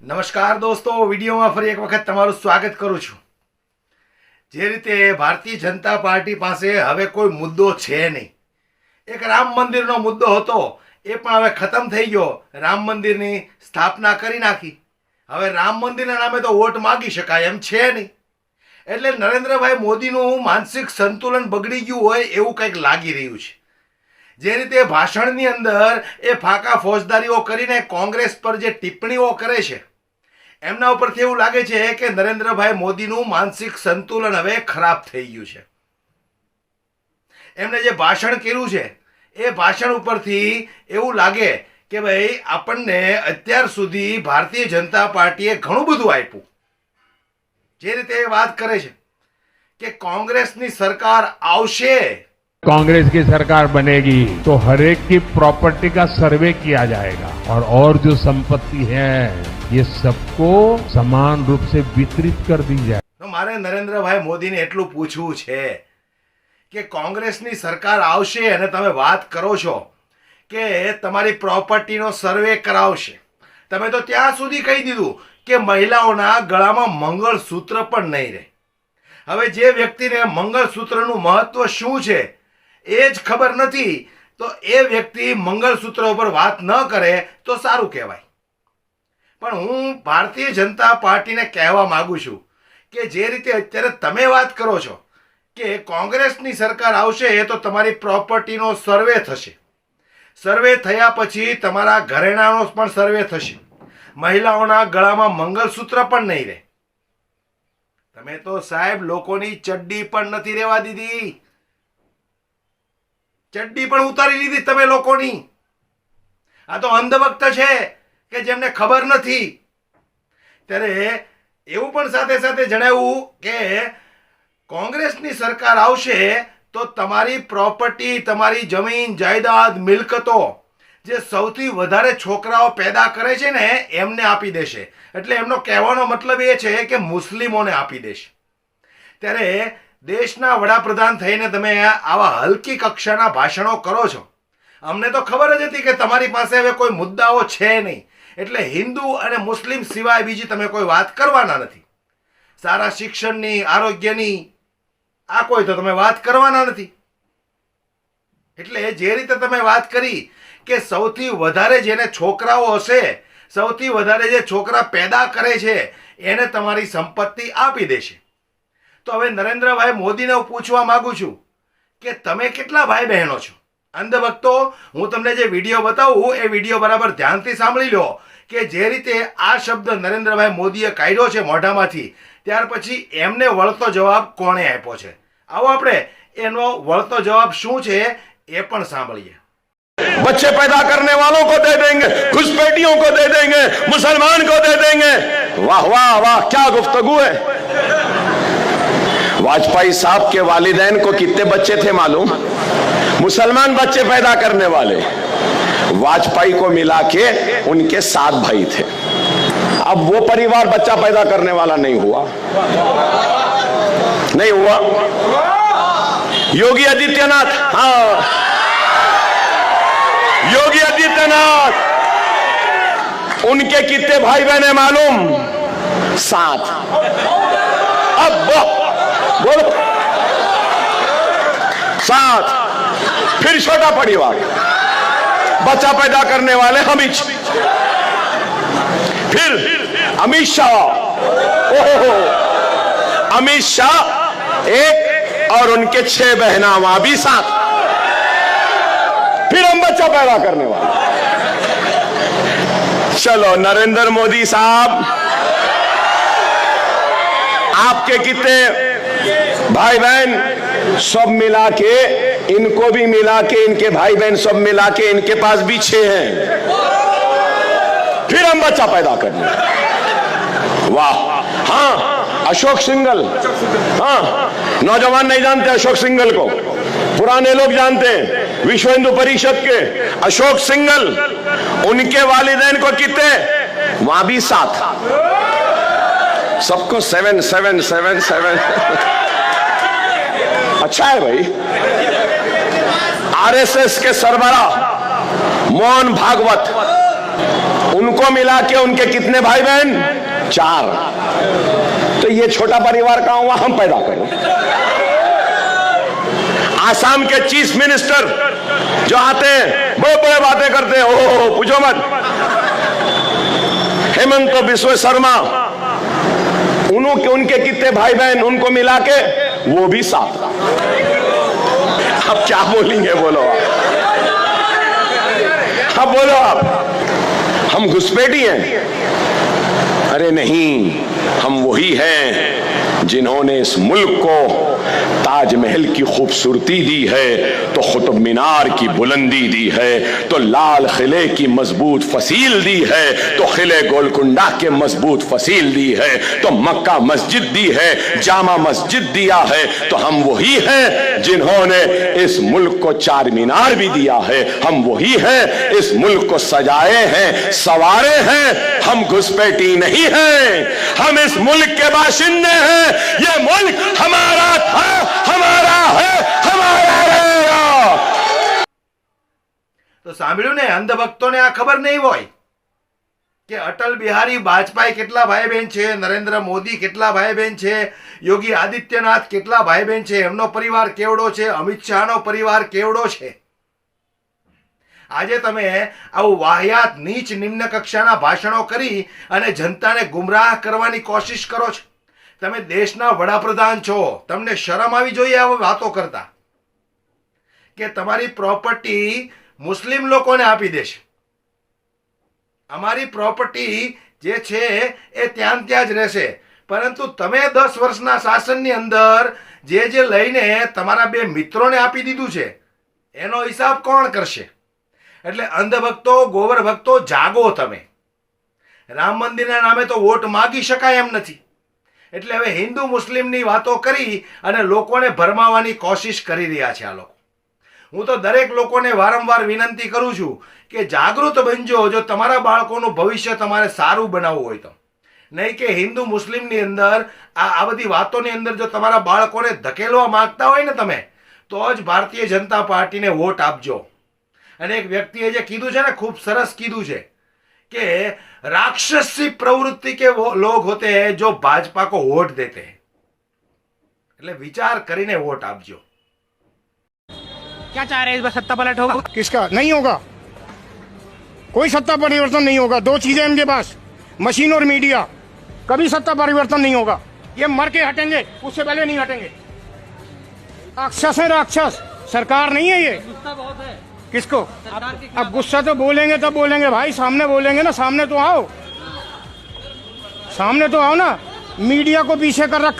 નમસ્કાર દોસ્તો, વિડીયોમાં ફરી એક વખત તમારું સ્વાગત કરું છું. જે રીતે ભારતીય જનતા પાર્ટી પાસે હવે કોઈ મુદ્દો છે નહીં. એક રામ મંદિરનો મુદ્દો હતો, એ પણ હવે ખતમ થઈ ગયો. રામ મંદિરની સ્થાપના કરી નાખી. હવે રામ મંદિરના નામે તો વોટ માગી શકાય, એમ છે નહીં. એટલે નરેન્દ્રભાઈ મોદીનું માનસિક સંતુલન બગડી ગયું હોય એવું કંઈક લાગી રહ્યું છે. જે રીતે ભાષણની અંદર એ ફાંકા ફોજદારીઓ કરીને કોંગ્રેસ પર જે ટિપ્પણીઓ કરે છે, એમના ઉપરથી એવું લાગે છે કે નરેન્દ્રભાઈ મોદીનું માનસિક સંતુલન હવે ખરાબ થઈ ગયું છે. એમણે જે ભાષણ કર્યું છે, એ ભાષણ ઉપરથી એવું લાગે કે ભાઈ આપણને અત્યાર સુધી ભારતીય જનતા પાર્ટીએ ઘણું બધું આપ્યું. જે રીતે એ વાત કરે છે કે કોંગ્રેસની સરકાર આવશે कांग्रेस की सरकार बनेगी तो हर एक की प्रॉपर्टी का सर्वे किया जाएगा और और जो संपत्ति है ये सबको समान रूप से वितरित कर दी जाए તો મારે નરેન્દ્રભાઈ મોદીને એટલું પૂછવું છે કે કોંગ્રેસની સરકાર આવશે અને તમે વાત કરો છો કે તમારી પ્રોપર્ટીનો સર્વે કરાવશે તમે તો ત્યાં સુધી કહી દીધું કે મહિલાઓના ગળામાં મંગળસૂત્ર પણ નહીં રહે હવે જે વ્યક્તિને મંગળસૂત્રનું મહત્વ શું છે એ જ ખબર નથી, તો એ વ્યક્તિ મંગળસૂત્ર ઉપર વાત ન કરે તો સારું કહેવાય. પણ હું ભારતીય જનતા પાર્ટીને કહેવા માગું છું કે જે રીતે અત્યારે તમે વાત કરો છો કે કોંગ્રેસની સરકાર આવશે એ તો તમારી પ્રોપર્ટીનો સર્વે થશે. સર્વે થયા પછી તમારા ઘરેણાનો પણ સર્વે થશે. મહિલાઓના ગળામાં મંગળસૂત્ર પણ નહીં રહે. તમે તો સાહેબ લોકોની ચડ્ડી પણ નથી રહેવા દીધી. ચડ્ડી પણ ઉતારી લીધી તમે લોકોની. આ તો અંધભક્ત છે કે જેમને ખબર નથી. ત્યારે એવું પણ સાથે સાથે જણાવ્યું કે કોંગ્રેસની સરકાર આવશે તો તમારી પ્રોપર્ટી, તમારી જમીન, જાયદાદ, મિલકતો જે સૌથી વધારે છોકરાઓ પેદા કરે છે ને, એમને આપી દેશે. એટલે એમનો કહેવાનો મતલબ એ છે કે મુસ્લિમોને આપી દેશે. ત્યારે દેશના વડાપ્રધાન થઈને તમે આવા હલકી કક્ષાના ભાષણો કરો છો. અમને તો ખબર જ હતી કે તમારી પાસે હવે કોઈ મુદ્દાઓ છે નહીં. એટલે હિન્દુ અને મુસ્લિમ સિવાય બીજી તમે કોઈ વાત કરવાના નથી. સારા શિક્ષણની, આરોગ્યની, આ કોઈ તો તમે વાત કરવાના નથી. એટલે જે રીતે તમે વાત કરી કે સૌથી વધારે જેને છોકરાઓ હશે, સૌથી વધારે જે છોકરા પેદા કરે છે, એને તમારી સંપત્તિ આપી દેશે. તો હવે નરેન્દ્રભાઈ મોદીને હું પૂછવા માંગુ છું કે તમે કેટલા ભાઈ બહેનો છો અંધભક્તો હું તમને જે વિડીયો બતાવું એ વિડીયો બરાબર ધ્યાનથી સાંભળી લો કે જે રીતે આ શબ્દ નરેન્દ્રભાઈ મોદીએ કાઢ્યો છે મોઢામાંથી ત્યાર પછી એમને વળતો જવાબ કોણે આપ્યો છે આવો આપણે એનો વળતો જવાબ શું છે એ પણ સાંભળીએ बच्चे पैदा करने वालों को दे देंगे घुसपैठियों को दे देंगे मुसलमान को दे देंगे वाह वाह वाह क्या गुफ्तगु है वाजपेयी साहब के वालिदैन को कितने बच्चे थे मालूम? मुसलमान बच्चे पैदा करने वाले। वाजपेयी को मिला के उनके सात भाई थे। अब वो परिवार बच्चा पैदा करने वाला नहीं हुआ। नहीं हुआ। योगी आदित्यनाथ हाँ। योगी आदित्यनाथ। उनके कितने भाई बहन मालूम? सात। अब बोलो। सात फिर छोटा परिवार। बच्चा पैदा करने वाले अमित फिर अमित शाह। ओहो। अमित शाह एक और उनके छह बहना वहाँ भी सात फिर हम बच्चा पैदा करने वाले। चलो, नरेंद्र मोदी साहब। आपके कितने भाई बहन सब मिला के, इनको भी मिला के, इनके भाई बहन सब मिला के, इनके पास भी छह हैं। फिर हम बच्चा पैदा करने वाह। हाँ अशोक सिंगल। हाँ नौजवान नहीं जानते अशोक सिंगल को। पुराने लोग जानते हैं, विश्व हिंदू परिषद के अशोक सिंगल। उनके वालिदैन को कितने? वहाँ भी सात। सबको seven seven seven seven seven अच्छा है भाई। आरएसएस के सरबरा, मोहन भागवत, उनको मिला के उनके कितने भाई बहन चार। तो ये छोटा परिवार कहाँ हुआ? हम पैदा करें आसाम के चीफ मिनिस्टर जो आते हैं बड़े बड़े बातें करते हैं। ओ पूछो मत। हेमंत तो विश्व शर्मा उनके उनके कितने भाई बहन उनको मिला के, वो भी सात अब क्या बोलेंगे बोलो आप? अब बोलो आप, हम घुसपैठी हैं। अरे नहीं, हम वही हैं। जिन्होंने इस मुल्क को ताजमहल की खूबसूरती दी है तो कुतुब मीनार की बुलंदी दी है तो लाल किले की मज़बूत फसील दी है तो किले गोलकुंडा के मज़बूत फसील दी है तो मक्का मस्जिद दी है, जामा मस्जिद दिया है तो हम वही हैं जिन्होंने इस मुल्क को चार मीनार भी दिया है, हम वही हैं इस मुल्क को सजाए हैं, सवारे हैं, हम घुसपैठी नहीं हैं, हम इस मुल्क के बाशिंदे हैं। ये मुल्क हमारा था हमारा है हमारा रहेगा તો સાંભળ્યું ને અંધભક્તોને આ ખબર નહીં હોય કે અટલ બિહારી વાજપેયી કેટલા ભાઈ બહેન છે નરેન્દ્ર મોદી કેટલા ભાઈ બહેન છે યોગી આદિત્યનાથ કેટલા ભાઈ બહેન છે એમનો પરિવાર કેવડો છે અમિત શાહનો પરિવાર કેવડો છે આજે તમે આવું વાહિયાત નીચ નિમ્ન કક્ષાના ભાષણો કરી અને જનતાને ગુમરાહ કરવાની કોશિશ કરો છો તમે દેશના વડાપ્રધાન છો. તમને શરમ આવી જોઈએ આ વાતો કરતા. કે તમારી પ્રોપર્ટી મુસ્લિમ લોકોને આપી દેશે. અમારી પ્રોપર્ટી જે છે એ ત્યાં ત્યાં જ રહેશે. પરંતુ તમે દસ વર્ષના શાસનની અંદર જે જે લઈને તમારા બે મિત્રોને આપી દીધું છે, એનો હિસાબ કોણ કરશે? એટલે અંધભક્તો ગોવર ભક્તો જાગો તમે. રામ મંદિરના નામે તો વોટ માગી શકાય એમ નથી. એટલે હવે હિન્દુ મુસ્લિમની વાતો કરી અને લોકોને ભરમાવાની કોશિશ કરી રહ્યા છે આ લોકો. હું તો દરેક લોકોને વારંવાર વિનંતી કરું છું કે જાગૃત બનજો, જો તમારા બાળકોનું ભવિષ્ય તમારે સારું બનાવવું હોય તો. નહીં કે હિન્દુ મુસ્લિમની અંદર આ આ બધી વાતોની અંદર જો તમારા બાળકોને ધકેલવા માંગતા હોય ને તમે, તો જ ભારતીય જનતા પાર્ટીને વોટ આપજો. અને એક વ્યક્તિએ જે કીધું છે ને, ખૂબ સરસ કીધું છે કે રાક્ષસી પ્રવૃત્તિ કે वो लोग होते हैं जो भाजपा को वोट देते हैं એટલે વિચાર કરીને વોટ આપજો क्या चाह रहे हैं इस बार सत्ता पलट होगा किसका नहीं होगा कोई सत्ता परिवर्तन नहीं होगा दो चीजें इनके पास मशीन और मीडिया कभी सत्ता परिवर्तन नहीं होगा ये मर के हटेंगे उससे पहले नहीं हटेंगे राक्षस है राक्षस सरकार नहीं है ये गुस्सा बहुत है किसको सरकार के अब गुस्सा तो बोलेंगे तब बोलेंगे भाई सामने बोलेंगे ना सामने तो आओ सामने तो आओ ना मीडिया को पीछे कर रखा